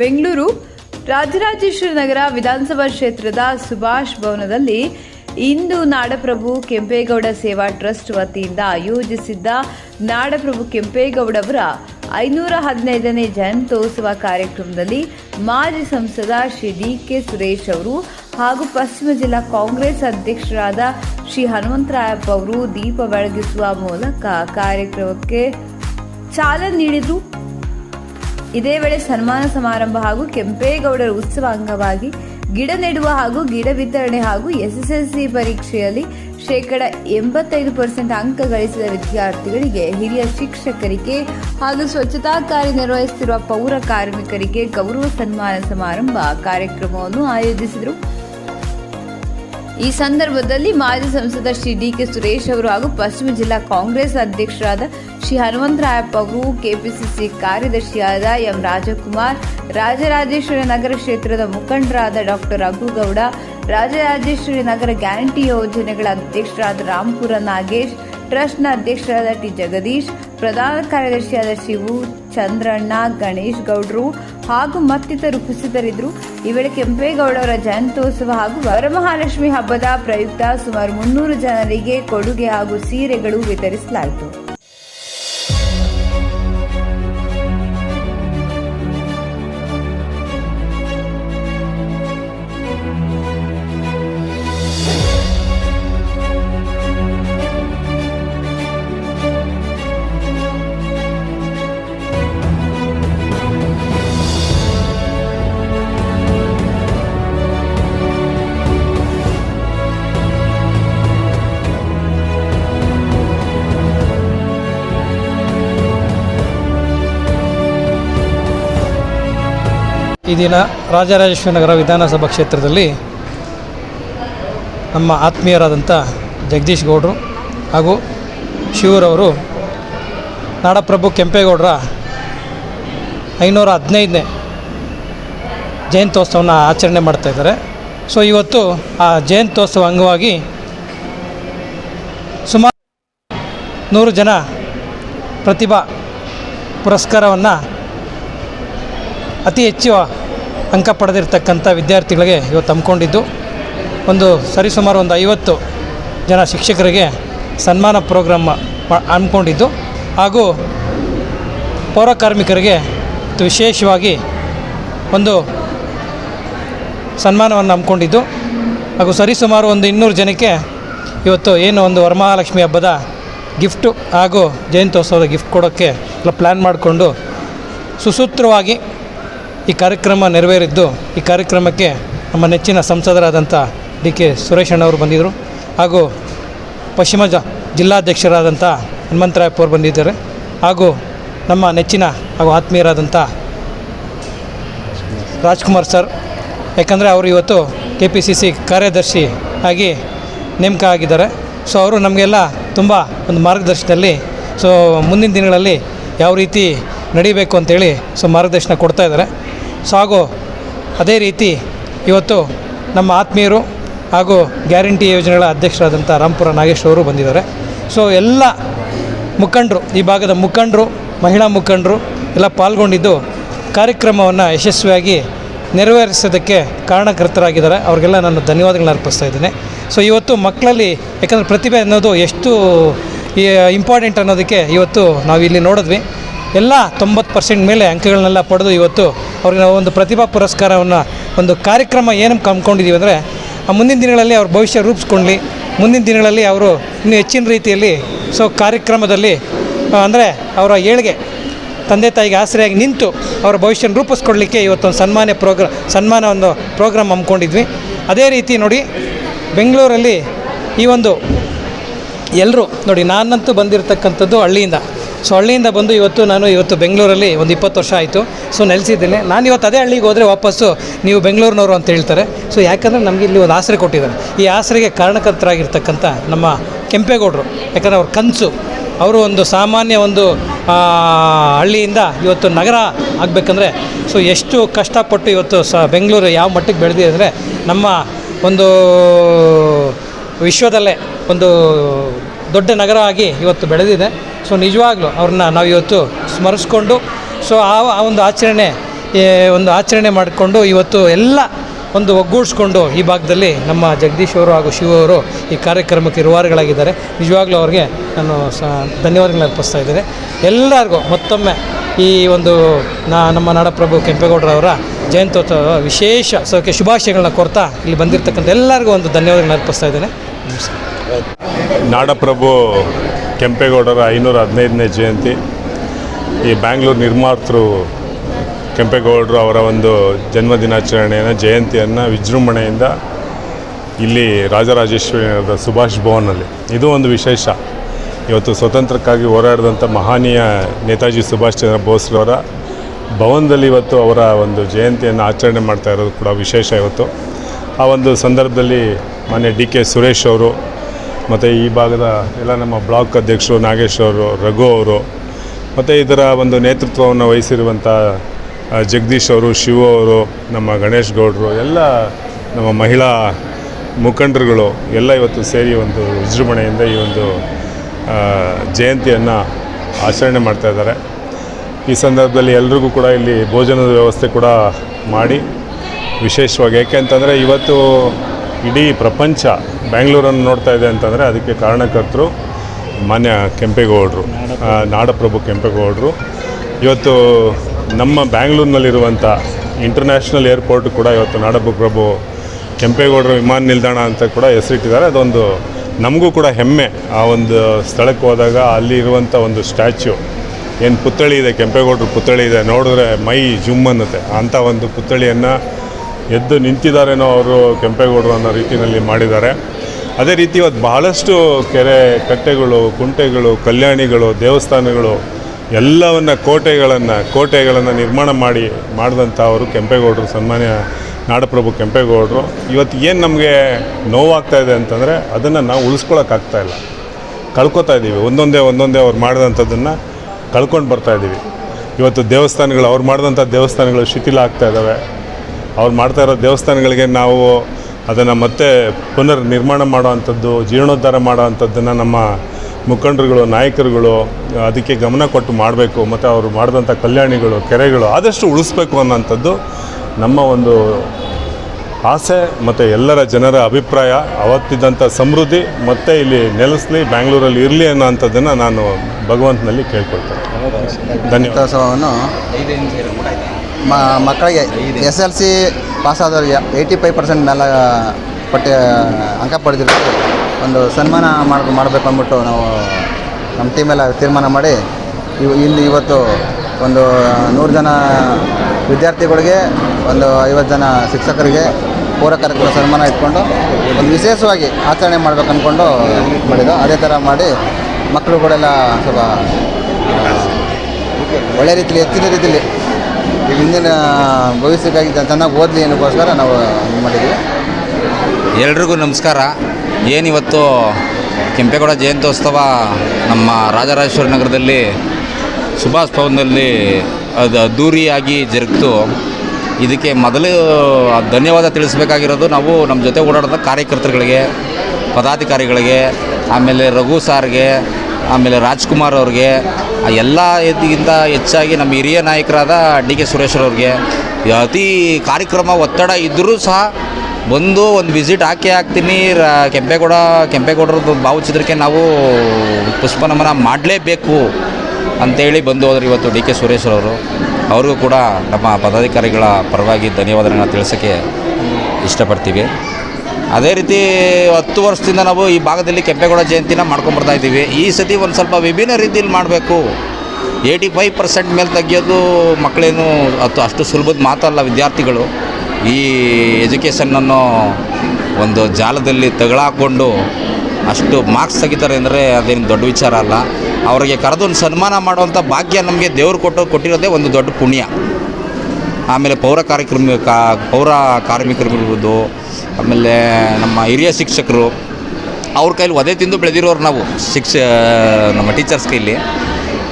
ಬೆಂಗಳೂರು ರಾಜರಾಜೇಶ್ವರಿ ನಗರ ವಿಧಾನಸಭಾ ಕ್ಷೇತ್ರದ ಸುಭಾಷ್ ಭವನದಲ್ಲಿ ಇಂದು ನಾಡಪ್ರಭು ಕೆಂಪೇಗೌಡ ಸೇವಾ ಟ್ರಸ್ಟ್ ವತಿಯಿಂದ ಆಯೋಜಿಸಿದ್ದ ನಾಡಪ್ರಭು ಕೆಂಪೇಗೌಡವರ ಐನೂರ ಹದಿನೈದನೇ ಜಯಂತೋತ್ಸವ ಕಾರ್ಯಕ್ರಮದಲ್ಲಿ ಮಾಜಿ ಸಂಸದ ಶ್ರೀ ಡಿ ಕೆ ಸುರೇಶ್ ಅವರು ಹಾಗೂ ಪಶ್ಚಿಮ ಜಿಲ್ಲಾ ಕಾಂಗ್ರೆಸ್ ಅಧ್ಯಕ್ಷರಾದ ಶ್ರೀ ಹನುಮಂತರಾಯಪ್ಪ ಅವರು ದೀಪ ಬೆಳಗಿಸುವ ಮೂಲಕ ಕಾರ್ಯಕ್ರಮಕ್ಕೆ ಚಾಲನೆ ನೀಡಿದರು. ಇದೇ ವೇಳೆ ಸನ್ಮಾನ ಸಮಾರಂಭ ಹಾಗೂ ಕೆಂಪೇಗೌಡರ ಉತ್ಸವ ಅಂಗವಾಗಿ ಗಿಡ ನೆಡುವ ಹಾಗೂ ಗಿಡ ವಿತರಣೆ ಹಾಗೂ ಎಸ್ಎಸ್ಎಲ್ಸಿ ಪರೀಕ್ಷೆಯಲ್ಲಿ ಶೇಕಡ ಎಂಬತ್ತೈದು ಪರ್ಸೆಂಟ್ ಅಂಕ ಗಳಿಸಿದ ವಿದ್ಯಾರ್ಥಿಗಳಿಗೆ ಹಿರಿಯ ಶಿಕ್ಷಕರಿಗೆ ಹಾಗೂ ಸ್ವಚ್ಛತಾ ಕಾರ್ಯ ನಿರ್ವಹಿಸುತ್ತಿರುವ ಪೌರ ಕಾರ್ಮಿಕರಿಗೆ ಗೌರವ ಸನ್ಮಾನ ಸಮಾರಂಭ ಕಾರ್ಯಕ್ರಮವನ್ನು ಆಯೋಜಿಸಿದರು. ಈ ಸಂದರ್ಭದಲ್ಲಿ ಮಾಜಿ ಸಂಸದ ಶ್ರೀ ಡಿ ಕೆ ಸುರೇಶ್ ಅವರು ಹಾಗೂ ಪಶ್ಚಿಮ ಜಿಲ್ಲಾ ಕಾಂಗ್ರೆಸ್ ಅಧ್ಯಕ್ಷರಾದ ಶ್ರೀ ಹನುಮಂತರಾಯಪ್ಪ ಅವರು, ಕೆಪಿಸಿಸಿ ಕಾರ್ಯದರ್ಶಿಯಾದ ಎಂ ರಾಜಕುಮಾರ್, ರಾಜರಾಜೇಶ್ವರಿ ನಗರ ಕ್ಷೇತ್ರದ ಮುಖಂಡರಾದ ಡಾಕ್ಟರ್ ರಘುಗೌಡ, ರಾಜರಾಜೇಶ್ವರಿ ನಗರ ಗ್ಯಾರಂಟಿ ಯೋಜನೆಗಳ ಅಧ್ಯಕ್ಷರಾದ ರಾಮ್ಪುರ ನಾಗೇಶ್, ಟ್ರಸ್ಟ್ನ ಅಧ್ಯಕ್ಷರಾದ ಟಿ ಜಗದೀಶ್, ಪ್ರಧಾನ ಕಾರ್ಯದರ್ಶಿಯಾದ ಶಿವು ಚಂದ್ರಣ್ಣ, ಗಣೇಶ್ ಗೌಡ್ರು ಹಾಗೂ ಮತ್ತಿತರು ಉಪಸ್ಥಿತರಿದ್ದರು ಈ ವೇಳೆ ಕೆಂಪೇಗೌಡರ ಜಯಂತ್ಯೋತ್ಸವ ಹಾಗೂ ವರಮಹಾಲಕ್ಷ್ಮಿ ಹಬ್ಬದ ಪ್ರಯುಕ್ತ ಸುಮಾರು ಮುನ್ನೂರು ಜನರಿಗೆ ಕೊಡುಗೆ ಹಾಗೂ ಸೀರೆಗಳು ವಿತರಿಸಲಾಯಿತು. ಈ ದಿನ ರಾಜರಾಜೇಶ್ವರಿ ನಗರ ವಿಧಾನಸಭಾ ಕ್ಷೇತ್ರದಲ್ಲಿ ನಮ್ಮ ಆತ್ಮೀಯರಾದಂಥ ಜಗದೀಶ್ ಗೌಡರು ಹಾಗೂ ಶಿವರವರು ನಾಡಪ್ರಭು ಕೆಂಪೇಗೌಡರ ಐನೂರ ಹದಿನೈದನೇ ಜಯಂತ್ಯೋತ್ಸವನ ಆಚರಣೆ ಮಾಡ್ತಾ ಇದ್ದಾರೆ. ಸೊ, ಇವತ್ತು ಆ ಜಯಂತ್ಯೋತ್ಸವ ಅಂಗವಾಗಿ ಸುಮಾರು ನೂರು ಜನ ಪ್ರತಿಭಾ ಪುರಸ್ಕಾರವನ್ನು ಅತಿ ಹೆಚ್ಚು ಅಂಕ ಪಡೆದಿರ್ತಕ್ಕಂಥ ವಿದ್ಯಾರ್ಥಿಗಳಿಗೆ ಇವತ್ತು ಹಮ್ಮಿಕೊಂಡಿದ್ದು ಒಂದು ಸರಿಸುಮಾರು ಒಂದು ಐವತ್ತು ಜನ ಶಿಕ್ಷಕರಿಗೆ ಸನ್ಮಾನ ಪ್ರೋಗ್ರಾಮ್ ಹಮ್ಮಿಕೊಂಡಿದ್ದು. ಹಾಗೂ ಪೌರ ಕಾರ್ಮಿಕರಿಗೆ ವಿಶೇಷವಾಗಿ ಒಂದು ಸನ್ಮಾನವನ್ನು ಹಮ್ಮಿಕೊಂಡಿದ್ದು. ಹಾಗೂ ಸರಿಸುಮಾರು ಒಂದು ಇನ್ನೂರು ಜನಕ್ಕೆ ಇವತ್ತು ಏನು ಒಂದು ವರಮಹಾಲಕ್ಷ್ಮಿ ಹಬ್ಬದ ಗಿಫ್ಟು ಹಾಗೂ ಜಯಂತ್ಯೋತ್ಸವದ ಗಿಫ್ಟ್ ಕೊಡೋಕ್ಕೆ ಎಲ್ಲ ಪ್ಲ್ಯಾನ್ ಮಾಡಿಕೊಂಡು ಸುಸೂತ್ರವಾಗಿ ಈ ಕಾರ್ಯಕ್ರಮ ನೆರವೇರಿದ್ದು, ಈ ಕಾರ್ಯಕ್ರಮಕ್ಕೆ ನಮ್ಮ ನೆಚ್ಚಿನ ಸಂಸದರಾದಂಥ ಡಿ ಕೆ ಸುರೇಶ್ ಅಣ್ಣವರು ಬಂದಿದ್ದರು. ಹಾಗೂ ಪಶ್ಚಿಮ ಜ, ಜಿಲ್ಲಾಧ್ಯಕ್ಷರಾದಂಥ ಹನುಮಂತರಾಯಪ್ಪ ಅವರು ಬಂದಿದ್ದಾರೆ. ಹಾಗೂ ನಮ್ಮ ನೆಚ್ಚಿನ ಹಾಗೂ ಆತ್ಮೀಯರಾದಂಥ ರಾಜ್ಕುಮಾರ್ ಸರ್. ಯಾಕಂದರೆ ಅವರು ಇವತ್ತು ಕೆ ಪಿ ಸಿ ಸಿ ಕಾರ್ಯದರ್ಶಿ ಆಗಿ ನೇಮಕ ಆಗಿದ್ದಾರೆ. ಸೊ, ಅವರು ನಮಗೆಲ್ಲ ತುಂಬ ಒಂದು ಮಾರ್ಗದರ್ಶನದಲ್ಲಿ, ಸೊ, ಮುಂದಿನ ದಿನಗಳಲ್ಲಿ ಯಾವ ರೀತಿ ನಡಿಬೇಕು ಅಂತೇಳಿ, ಸೊ, ಮಾರ್ಗದರ್ಶನ ಕೊಡ್ತಾ ಇದ್ದಾರೆ. ಹಾಗೂ ಅದೇ ರೀತಿ ಇವತ್ತು ನಮ್ಮ ಆತ್ಮೀಯರು ಹಾಗೂ ಗ್ಯಾರಂಟಿ ಯೋಜನೆಗಳ ಅಧ್ಯಕ್ಷರಾದಂಥ ರಾಮ್ಪುರ ನಾಗೇಶ್ ಅವರು ಬಂದಿದ್ದಾರೆ. ಸೊ ಎಲ್ಲ ಮುಖಂಡರು, ಈ ಭಾಗದ ಮುಖಂಡರು, ಮಹಿಳಾ ಮುಖಂಡರು ಎಲ್ಲ ಪಾಲ್ಗೊಂಡಿದ್ದು ಕಾರ್ಯಕ್ರಮವನ್ನು ಯಶಸ್ವಿಯಾಗಿ ನೆರವೇರಿಸೋದಕ್ಕೆ ಕಾರಣಕರ್ತರಾಗಿದ್ದಾರೆ. ಅವ್ರಿಗೆಲ್ಲ ನಾನು ಧನ್ಯವಾದಗಳನ್ನ ಅರ್ಪಿಸ್ತಾ ಇದ್ದೇನೆ. ಸೊ ಇವತ್ತು ಮಕ್ಕಳಲ್ಲಿ ಯಾಕಂದರೆ ಪ್ರತಿಭೆ ಅನ್ನೋದು ಎಷ್ಟು ಇಂಪಾರ್ಟೆಂಟ್ ಅನ್ನೋದಕ್ಕೆ ಇವತ್ತು ನಾವು ಇಲ್ಲಿ ನೋಡಿದ್ವಿ. ಎಲ್ಲ ತೊಂಬತ್ತು ಪರ್ಸೆಂಟ್ ಮೇಲೆ ಅಂಕಗಳನ್ನೆಲ್ಲ ಪಡೆದು ಇವತ್ತು ಅವ್ರಿಗೆ ನಾವು ಒಂದು ಪ್ರತಿಭಾ ಪುರಸ್ಕಾರವನ್ನು ಒಂದು ಕಾರ್ಯಕ್ರಮ ಏನು ಕಂಡ್ಕೊಂಡಿದ್ದೀವಿ ಅಂದರೆ ಮುಂದಿನ ದಿನಗಳಲ್ಲಿ ಅವ್ರ ಭವಿಷ್ಯ ರೂಪಿಸ್ಕೊಳ್ಳಿ ಮುಂದಿನ ದಿನಗಳಲ್ಲಿ ಅವರು ಇನ್ನೂ ಹೆಚ್ಚಿನ ರೀತಿಯಲ್ಲಿ ಸೊ ಕಾರ್ಯಕ್ರಮದಲ್ಲಿ ಅಂದರೆ ಅವರ ಏಳಿಗೆ, ತಂದೆ ತಾಯಿಗೆ ಆಸರೆಯಾಗಿ ನಿಂತು ಅವರ ಭವಿಷ್ಯನ ರೂಪಿಸ್ಕೊಡ್ಲಿಕ್ಕೆ ಇವತ್ತೊಂದು ಸನ್ಮಾನ ಪ್ರೋಗ್ರ, ಸನ್ಮಾನ ಒಂದು ಪ್ರೋಗ್ರಾಮ್ ಹಮ್ಮಿಕೊಂಡಿದ್ವಿ. ಅದೇ ರೀತಿ ನೋಡಿ, ಬೆಂಗಳೂರಲ್ಲಿ ಈ ಒಂದು ಎಲ್ಲರೂ ನೋಡಿ, ನಾನಂತೂ ಬಂದಿರತಕ್ಕಂಥದ್ದು ಹಳ್ಳಿಯಿಂದ. ಸೊ ಹಳ್ಳಿಯಿಂದ ಬಂದು ಇವತ್ತು ನಾನು ಇವತ್ತು ಬೆಂಗಳೂರಲ್ಲಿ ಒಂದು ಇಪ್ಪತ್ತು ವರ್ಷ ಆಯಿತು. ಸೊ ನೆಲೆಸಿದ್ದೀನಿ. ನಾನು ಇವತ್ತು ಅದೇ ಹಳ್ಳಿಗೆ ಹೋದರೆ ವಾಪಸ್ಸು ನೀವು ಬೆಂಗಳೂರಿನವರು ಅಂತ ಹೇಳ್ತಾರೆ. ಸೊ ಯಾಕಂದರೆ ನಮಗೆ ಇಲ್ಲಿ ಒಂದು ಆಸರೆ ಕೊಟ್ಟಿದ್ದಾರೆ. ಈ ಆಸರೆಗೆ ಕಾರಣಕರ್ತರಾಗಿರ್ತಕ್ಕಂಥ ನಮ್ಮ ಕೆಂಪೇಗೌಡರು, ಯಾಕಂದರೆ ಅವ್ರ ಕನಸು, ಅವರು ಒಂದು ಸಾಮಾನ್ಯ ಒಂದು ಹಳ್ಳಿಯಿಂದ ಇವತ್ತು ನಗರ ಆಗಬೇಕಂದ್ರೆ, ಸೊ ಎಷ್ಟು ಕಷ್ಟಪಟ್ಟು ಇವತ್ತು ಸ ಬೆಂಗಳೂರು ಯಾವ ಮಟ್ಟಕ್ಕೆ ಬೆಳೆದಿದೆ ಅಂದರೆ ನಮ್ಮ ಒಂದು ವಿಶ್ವದಲ್ಲೇ ಒಂದು ದೊಡ್ಡ ನಗರ ಆಗಿ ಇವತ್ತು ಬೆಳೆದಿದೆ. ಸೊ ನಿಜವಾಗ್ಲೂ ಅವ್ರನ್ನ ನಾವು ಇವತ್ತು ಸ್ಮರಿಸ್ಕೊಂಡು ಸೊ ಆ ಒಂದು ಆಚರಣೆ ಒಂದು ಆಚರಣೆ ಮಾಡಿಕೊಂಡು ಇವತ್ತು ಎಲ್ಲ ಒಂದು ಒಗ್ಗೂಡಿಸ್ಕೊಂಡು ಈ ಭಾಗದಲ್ಲಿ ನಮ್ಮ ಜಗದೀಶ್ ಅವರು ಹಾಗೂ ಶಿವ ಅವರು ಈ ಕಾರ್ಯಕ್ರಮಕ್ಕೆ ಇರುವಾರುಗಳಾಗಿದ್ದಾರೆ. ನಿಜವಾಗ್ಲೂ ಅವ್ರಿಗೆ ನಾನು ಸ, ಧನ್ಯವಾದಗಳನ್ನ ಅರ್ಪಿಸ್ತಾ ಇದ್ದೇನೆ. ಎಲ್ಲರಿಗೂ ಮತ್ತೊಮ್ಮೆ ಈ ಒಂದು ನಾ, ನಮ್ಮ ನಾಡಪ್ರಭು ಕೆಂಪೇಗೌಡರವರ ಜಯಂತ್ಯೋತ್ಸವ ವಿಶೇಷ ಸೋಕೆ ಶುಭಾಶಯಗಳನ್ನ ಕೊಡ್ತಾ ಇಲ್ಲಿ ಬಂದಿರತಕ್ಕಂಥ ಎಲ್ಲರಿಗೂ ಒಂದು ಧನ್ಯವಾದಗಳನ್ನ ಅರ್ಪಿಸ್ತಾ ಇದ್ದೇನೆ. ನಮಸ್ಕಾರ. ನಾಡಪ್ರಭು ಕೆಂಪೇಗೌಡರ ಐನೂರ ಹದಿನೈದನೇ ಜಯಂತಿ. ಈ ಬ್ಯಾಂಗ್ಳೂರು ನಿರ್ಮಾತೃ ಕೆಂಪೇಗೌಡರು ಅವರ ಒಂದು ಜನ್ಮದಿನಾಚರಣೆಯನ್ನು, ಜಯಂತಿಯನ್ನು ವಿಜೃಂಭಣೆಯಿಂದ ಇಲ್ಲಿ ರಾಜರಾಜೇಶ್ವರಿ ನಗರದ ಸುಭಾಷ್ ಭವನಲ್ಲಿ ಇದು ಒಂದು ವಿಶೇಷ. ಇವತ್ತು ಸ್ವತಂತ್ರಕ್ಕಾಗಿ ಹೋರಾಡಿದಂಥ ಮಹಾನೀಯ ನೇತಾಜಿ ಸುಭಾಷ್ ಚಂದ್ರ ಬೋಸ್ರವರ ಭವನದಲ್ಲಿ ಇವತ್ತು ಅವರ ಒಂದು ಜಯಂತಿಯನ್ನು ಆಚರಣೆ ಮಾಡ್ತಾ ಇರೋದು ಕೂಡ ವಿಶೇಷ ಇವತ್ತು. ಆ ಒಂದು ಸಂದರ್ಭದಲ್ಲಿ ಮಾನ್ಯ ಡಿ ಕೆ ಸುರೇಶ್ ಅವರು ಮತ್ತು ಈ ಭಾಗದ ಎಲ್ಲ ನಮ್ಮ ಬ್ಲಾಕ್ ಅಧ್ಯಕ್ಷರು ನಾಗೇಶ್ ಅವರು, ರಘು ಅವರು, ಮತ್ತು ಇದರ ಒಂದು ನೇತೃತ್ವವನ್ನು ವಹಿಸಿರುವಂಥ ಜಗದೀಶ್ ಅವರು, ಶಿವ ಅವರು, ನಮ್ಮ ಗಣೇಶ್ ಗೌಡರು, ಎಲ್ಲ ನಮ್ಮ ಮಹಿಳಾ ಮುಖಂಡರುಗಳು ಎಲ್ಲ ಇವತ್ತು ಸೇರಿ ಒಂದು ವಿಜೃಂಭಣೆಯಿಂದ ಈ ಒಂದು ಜಯಂತಿಯನ್ನು ಆಚರಣೆ ಮಾಡ್ತಾ ಇದ್ದಾರೆ. ಈ ಸಂದರ್ಭದಲ್ಲಿ ಎಲ್ರಿಗೂ ಕೂಡ ಇಲ್ಲಿ ಭೋಜನದ ವ್ಯವಸ್ಥೆ ಕೂಡ ಮಾಡಿ, ವಿಶೇಷವಾಗಿ ಯಾಕೆ ಅಂತಂದರೆ ಇವತ್ತು ಇಡೀ ಪ್ರಪಂಚ ಬೆಂಗಳೂರನ್ನು ನೋಡ್ತಾ ಇದೆ ಅಂತಂದರೆ ಅದಕ್ಕೆ ಕಾರಣಕರ್ತರು ಮಾನ್ಯ ಕೆಂಪೇಗೌಡರು ನಾಡಪ್ರಭು ಕೆಂಪೇಗೌಡರು. ಇವತ್ತು ನಮ್ಮ ಬ್ಯಾಂಗ್ಳೂರಿನಲ್ಲಿರುವಂಥ ಇಂಟರ್ನ್ಯಾಷನಲ್ ಏರ್ಪೋರ್ಟ್ ಕೂಡ ಇವತ್ತು ನಾಡಪ್ರಭು ಕೆಂಪೇಗೌಡರು ವಿಮಾನ ನಿಲ್ದಾಣ ಅಂತ ಕೂಡ ಹೆಸರಿಟ್ಟಿದ್ದಾರೆ. ಅದೊಂದು ನಮಗೂ ಕೂಡ ಹೆಮ್ಮೆ. ಆ ಒಂದು ಸ್ಥಳಕ್ಕೆ ಹೋದಾಗ ಅಲ್ಲಿ ಇರುವಂಥ ಒಂದು ಸ್ಟ್ಯಾಚ್ಯು. ಏನು ಪುತ್ಥಳಿ ಇದೆ, ಕೆಂಪೇಗೌಡರು ಪುತ್ಥಳಿ ಇದೆ. ನೋಡಿದ್ರೆ ಮೈ ಜುಮ್ ಅನ್ನುತ್ತೆ. ಅಂಥ ಒಂದು ಪುತ್ಥಳಿಯನ್ನು ಎದ್ದು ನಿಂತಿದ್ದಾರೇನೋ ಅವರು ಕೆಂಪೇಗೌಡರು ಅನ್ನೋ ರೀತಿಯಲ್ಲಿ ಮಾಡಿದ್ದಾರೆ. ಅದೇ ರೀತಿ ಇವತ್ತು ಬಹಳಷ್ಟು ಕೆರೆ ಕಟ್ಟೆಗಳು, ಕುಂಟೆಗಳು, ಕಲ್ಯಾಣಿಗಳು, ದೇವಸ್ಥಾನಗಳು ಎಲ್ಲವನ್ನು ಕೋಟೆಗಳನ್ನು ಕೋಟೆಗಳನ್ನು ನಿರ್ಮಾಣ ಮಾಡಿ ಮಾಡಿದಂಥ ಅವರು ಕೆಂಪೇಗೌಡರು, ಸನ್ಮಾನ್ಯ ನಾಡಪ್ರಭು ಕೆಂಪೇಗೌಡರು. ಇವತ್ತು ಏನು ನಮಗೆ ನೋವಾಗ್ತಾ ಇದೆ ಅಂತಂದರೆ ಅದನ್ನು ನಾವು ಉಳಿಸ್ಕೊಳಕ್ಕಾಗ್ತಾ ಇಲ್ಲ. ಕಳ್ಕೊತಾ ಇದ್ದೀವಿ ಒಂದೊಂದೇ ಒಂದೊಂದೇ ಅವ್ರು ಮಾಡಿದಂಥದ್ದನ್ನು ಕಳ್ಕೊಂಡು ಬರ್ತಾ ಇದ್ದೀವಿ ಇವತ್ತು ದೇವಸ್ಥಾನಗಳು, ಅವ್ರು ಮಾಡಿದಂಥ ದೇವಸ್ಥಾನಗಳು ಶಿಥಿಲ ಆಗ್ತಾ ಇದ್ದಾವೆ ಅವ್ರು ಮಾಡ್ತಾ ಇರೋ ದೇವಸ್ಥಾನಗಳಿಗೆ ನಾವು ಅದನ್ನು ಮತ್ತೆ ಪುನರ್ ನಿರ್ಮಾಣ ಮಾಡೋ ಅಂಥದ್ದು ಜೀರ್ಣೋದ್ಧಾರ ಮಾಡೋ ಅಂಥದ್ದನ್ನು ನಮ್ಮ ಮುಖಂಡರುಗಳು ನಾಯಕರುಗಳು ಅದಕ್ಕೆ ಗಮನ ಕೊಟ್ಟು ಮಾಡಬೇಕು. ಮತ್ತು ಅವರು ಮಾಡಿದಂಥ ಕಲ್ಯಾಣಿಗಳು ಕೆರೆಗಳು ಆದಷ್ಟು ಉಳಿಸ್ಬೇಕು ಅನ್ನೋಂಥದ್ದು ನಮ್ಮ ಒಂದು ಆಸೆ ಮತ್ತು ಎಲ್ಲರ ಜನರ ಅಭಿಪ್ರಾಯ. ಅವತ್ತಿದ್ದಂಥ ಸಮೃದ್ಧಿ ಮತ್ತೆ ಇಲ್ಲಿ ನೆಲೆಸಲಿ ಬ್ಯಾಂಗ್ಳೂರಲ್ಲಿ ಇರಲಿ ಅನ್ನೋಂಥದ್ದನ್ನು ನಾನು ಭಗವಂತನಲ್ಲಿ ಕೇಳ್ಕೊಳ್ತೇನೆ. ಧನ್ಯವಾದ. ಮ- ಮಕ್ಕಳಿಗೆ ಎಸ್ ಎಲ್ ಸಿ ಪಾಸಾದವರಿಗೆ ಏಯ್ಟಿ ಫೈವ್ ಪರ್ಸೆಂಟ್ ಮೇಲೆ ಪಟ್ಟಿ ಅಂಕ ಪಡೆದಿರೋದು ಒಂದು ಸನ್ಮಾನ ಮಾಡಿ ಮಾಡಬೇಕು ಅಂದ್ಬಿಟ್ಟು ನಾವು ನಮ್ಮ ಟೀಮೆಲ್ಲ ತೀರ್ಮಾನ ಮಾಡಿ ಇವ್, ಇಲ್ಲಿ ಇವತ್ತು ಒಂದು ನೂರು ಜನ ವಿದ್ಯಾರ್ಥಿಗಳಿಗೆ ಒಂದು ಐವತ್ತು ಜನ ಶಿಕ್ಷಕರಿಗೆ ಪೂರ ಕಾರ್ಯಕ್ರಮ ಸನ್ಮಾನ ಇಟ್ಕೊಂಡು ಒಂದು ವಿಶೇಷವಾಗಿ ಆಚರಣೆ ಮಾಡ್ಬೇಕು ಅಂದ್ಕೊಂಡು ಮಾಡಿದ್ದು. ಅದೇ ಥರ ಮಾಡಿ ಮಕ್ಕಳುಗಳೆಲ್ಲ ಸ್ವಲ್ಪ ಒಳ್ಳೆ ರೀತಿಯಲ್ಲಿ ಹೆಚ್ಚಿನ ರೀತಿಯಲ್ಲಿ ಹಿಂದಿನ ಭವಿಷ್ಯಕ್ಕಾಗಿ ಚೆನ್ನಾಗಿ ಓದಲಿ ಅನ್ನೋಕ್ಕೋಸ್ಕರ ನಾವು ಇದು ಮಾಡಿದ್ದೀವಿ ಎಲ್ರಿಗೂ ನಮಸ್ಕಾರ. ಏನಿವತ್ತು ಕೆಂಪೇಗೌಡ ಜಯಂತ್ಯೋತ್ಸವ ನಮ್ಮ ರಾಜರಾಜೇಶ್ವರಿ ನಗರದಲ್ಲಿ ಸುಭಾಷ್ ಭವನದಲ್ಲಿ ಅದು ಅದ್ದೂರಿಯಾಗಿ ಜರುಗಿತು. ಇದಕ್ಕೆ ಮೊದಲು ಧನ್ಯವಾದ ತಿಳಿಸ್ಬೇಕಾಗಿರೋದು ನಾವು ನಮ್ಮ ಜೊತೆ ಓಡಾಡಿದ ಕಾರ್ಯಕರ್ತರುಗಳಿಗೆ, ಪದಾಧಿಕಾರಿಗಳಿಗೆ, ಆಮೇಲೆ ರಘು ಸಾರ್ಗೆ, ಆಮೇಲೆ ರಾಜ್ಕುಮಾರ್ ಅವ್ರಿಗೆ ಎಲ್ಲ ಇದಕ್ಕಿಂತ ಹೆಚ್ಚಾಗಿ ನಮ್ಮ ಹಿರಿಯ ನಾಯಕರಾದ ಡಿ ಕೆ ಸುರೇಶ್ರವ್ರಿಗೆ ಅತಿ ಕಾರ್ಯಕ್ರಮ ಒತ್ತಡ ಇದ್ದರೂ ಸಹ ಬಂದು ಒಂದು ವಿಸಿಟ್ ಹಾಕಿ ಹಾಕ್ತೀನಿ. ರಾ, ಕೆಂಪೇಗೌಡ, ಕೆಂಪೇಗೌಡರದ್ದು ಭಾವಚಿತ್ರಕ್ಕೆ ನಾವು ಪುಷ್ಪ ನಮನ ಮಾಡಲೇಬೇಕು ಅಂತೇಳಿ ಬಂದು ಹೋದ್ರೆ ಇವತ್ತು ಡಿ ಕೆ ಸುರೇಶ್ರವರು ಅವ್ರಿಗೂ ಕೂಡ ನಮ್ಮ ಪದಾಧಿಕಾರಿಗಳ ಪರವಾಗಿ ಧನ್ಯವಾದಗಳನ್ನ ತಿಳಿಸೋಕ್ಕೆ ಇಷ್ಟಪಡ್ತೀವಿ. ಅದೇ ರೀತಿ ಹತ್ತು ವರ್ಷದಿಂದ ನಾವು ಈ ಭಾಗದಲ್ಲಿ ಕೆಂಪೇಗೌಡ ಜಯಂತಿನ ಮಾಡ್ಕೊಂಬರ್ತಾ ಇದ್ದೀವಿ. ಈ ಸತಿ ಒಂದು ಸ್ವಲ್ಪ ವಿಭಿನ್ನ ರೀತಿಯಲ್ಲಿ ಮಾಡಬೇಕು. ಏಯ್ಟಿ ಫೈವ್ ಪರ್ಸೆಂಟ್ ಮೇಲೆ ತೆಗಿಯೋದು ಮಕ್ಕಳೇನು ಅಥವಾ ಅಷ್ಟು ಸುಲಭದ ಮಾತಲ್ಲ ವಿದ್ಯಾರ್ಥಿಗಳು. ಈ ಎಜುಕೇಷನನ್ನು ಒಂದು ಜಾಲದಲ್ಲಿ ತಗಳಾಕೊಂಡು ಅಷ್ಟು ಮಾರ್ಕ್ಸ್ ತೆಗಿತಾರೆ ಅಂದರೆ ಅದೇನು ದೊಡ್ಡ ವಿಚಾರ ಅಲ್ಲ. ಅವರಿಗೆ ಕರೆದೊಂದು ಸನ್ಮಾನ ಮಾಡುವಂಥ ಭಾಗ್ಯ ನಮಗೆ ದೇವರು ಕೊಟ್ಟು ಕೊಟ್ಟಿರೋದೇ ಒಂದು ದೊಡ್ಡ ಪುಣ್ಯ. ಆಮೇಲೆ ಪೌರ ಕಾರ್ಯಕ್ರಮ, ಕಾ, ಪೌರ ಕಾರ್ಮಿಕರಿರ್ಬೋದು, ಆಮೇಲೆ ನಮ್ಮ ಹಿರಿಯ ಶಿಕ್ಷಕರು, ಅವ್ರ ಕೈಲಿ ಒದೆ ತಿಂದು ಬೆಳೆದಿರೋರು ನಾವು, ಶಿಕ್ಷ, ನಮ್ಮ ಟೀಚರ್ಸ್ ಕೈಲಿ.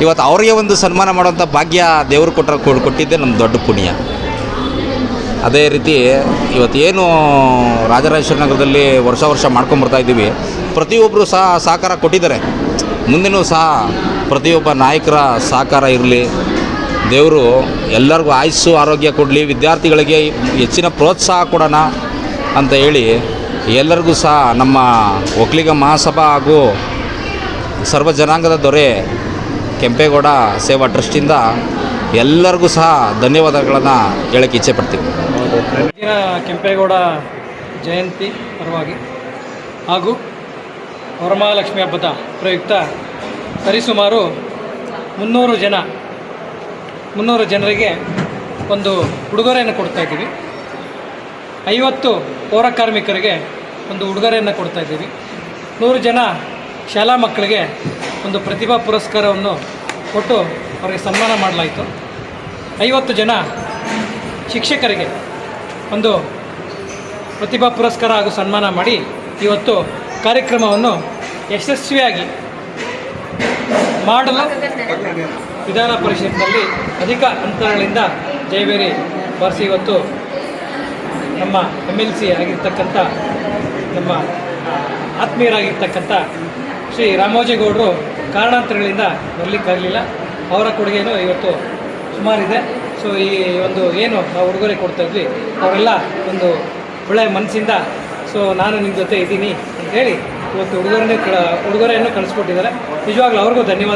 ಇವತ್ತು ಅವರಿಗೆ ಒಂದು ಸನ್ಮಾನ ಮಾಡುವಂಥ ಭಾಗ್ಯ ದೇವರು ಕೊಟ್ಟ ಕೊಟ್ಟಿದ್ದೆ ನಮ್ಮ ದೊಡ್ಡ ಪುಣ್ಯ. ಅದೇ ರೀತಿ ಇವತ್ತು ಏನು ರಾಜರಾಜೇಶ್ವರ ನಗರದಲ್ಲಿ ವರ್ಷ ವರ್ಷ ಮಾಡ್ಕೊಂಬರ್ತಾ ಇದ್ದೀವಿ. ಪ್ರತಿಯೊಬ್ಬರು ಸಹ ಸಹಕಾರ ಕೊಟ್ಟಿದ್ದಾರೆ. ಮುಂದಿನೂ ಸಹ ಪ್ರತಿಯೊಬ್ಬ ನಾಯಕರ ಸಹಕಾರ ಇರಲಿ. ದೇವರು ಎಲ್ಲರಿಗೂ ಆಯಸ್ಸು, ಆರೋಗ್ಯ ಕೊಡಲಿ, ವಿದ್ಯಾರ್ಥಿಗಳಿಗೆ ಹೆಚ್ಚಿನ ಪ್ರೋತ್ಸಾಹ ಕೊಡೋಣ ಅಂತ ಹೇಳಿ ಎಲ್ಲರಿಗೂ ಸಹ ನಮ್ಮ ಒಕ್ಕಲಿಗ ಮಹಾಸಭಾ ಹಾಗೂ ಸರ್ವ ಜನಾಂಗದ ದೊರೆ ಕೆಂಪೇಗೌಡ ಸೇವಾ ಟ್ರಸ್ಟಿಂದ ಎಲ್ಲರಿಗೂ ಸಹ ಧನ್ಯವಾದಗಳನ್ನು ಹೇಳಕ್ಕೆ ಇಚ್ಛೆ ಪಡ್ತೀವಿ ಕೆಂಪೇಗೌಡ ಜಯಂತಿ ಪರವಾಗಿ ಹಾಗೂ ವರಮಹಾಲಕ್ಷ್ಮಿ ಹಬ್ಬದ ಪ್ರಯುಕ್ತ ಸರಿಸುಮಾರು ಮುನ್ನೂರು ಜನ ಮುನ್ನೂರು ಜನರಿಗೆ ಒಂದು ಉಡುಗೊರೆಯನ್ನು ಕೊಡ್ತಾ ಇದ್ದೀವಿ. ಐವತ್ತು ಪೌರ ಕಾರ್ಮಿಕರಿಗೆ ಒಂದು ಉಡುಗೊರೆಯನ್ನು ಕೊಡ್ತಾ ಇದ್ದೀವಿ. ನೂರು ಜನ ಶಾಲಾ ಮಕ್ಕಳಿಗೆ ಒಂದು ಪ್ರತಿಭಾ ಪುರಸ್ಕಾರವನ್ನು ಕೊಟ್ಟು ಅವರಿಗೆ ಸನ್ಮಾನ ಮಾಡಲಾಯಿತು. ಐವತ್ತು ಜನ ಶಿಕ್ಷಕರಿಗೆ ಒಂದು ಪ್ರತಿಭಾ ಪುರಸ್ಕಾರ ಹಾಗೂ ಸನ್ಮಾನ ಮಾಡಿ ಇವತ್ತು ಕಾರ್ಯಕ್ರಮವನ್ನು ಯಶಸ್ವಿಯಾಗಿ ಮಾಡಲು ವಿಧಾನ ಪರಿಷತ್ನಲ್ಲಿ ಅಧಿಕ ಅಂತರಗಳಿಂದ ಜಯಬೇರಿ ಬಾರಿಸಿ ಇವತ್ತು ನಮ್ಮ ಎಂ ಎಲ್ ಸಿ ಆಗಿರ್ತಕ್ಕಂಥ ನಮ್ಮ ಆತ್ಮೀಯರಾಗಿರ್ತಕ್ಕಂಥ ಶ್ರೀ ರಾಮೋಜೇಗೌಡರು ಕಾರಣಾಂತರಗಳಿಂದ ಬರಲಿಕ್ಕಾಗಲಿಲ್ಲ ಅವರ ಕೊಡುಗೆನೂ ಇವತ್ತು ಸುಮಾರಿದೆ. ಸೊ ಈ ಒಂದು ಏನು ನಾವು ಉಡುಗೊರೆ ಕೊಡ್ತಾ ಇದ್ವಿ, ಅವರೆಲ್ಲ ಒಂದು ಒಳ್ಳೆಯ ಮನಸ್ಸಿಂದ ಸೊ ನಾನು ನಿಮ್ಮ ಜೊತೆ ಇದ್ದೀನಿ ಅಂತ ಹೇಳಿ ಇವತ್ತು ಉಡುಗೊರೆನೇ ಕ ಉಡುಗೊರೆಯನ್ನು ಕಳಿಸ್ಕೊಟ್ಟಿದ್ದಾರೆ. ನಿಜವಾಗ್ಲೂ ಅವ್ರಿಗೂ ಧನ್ಯವಾದಗಳು.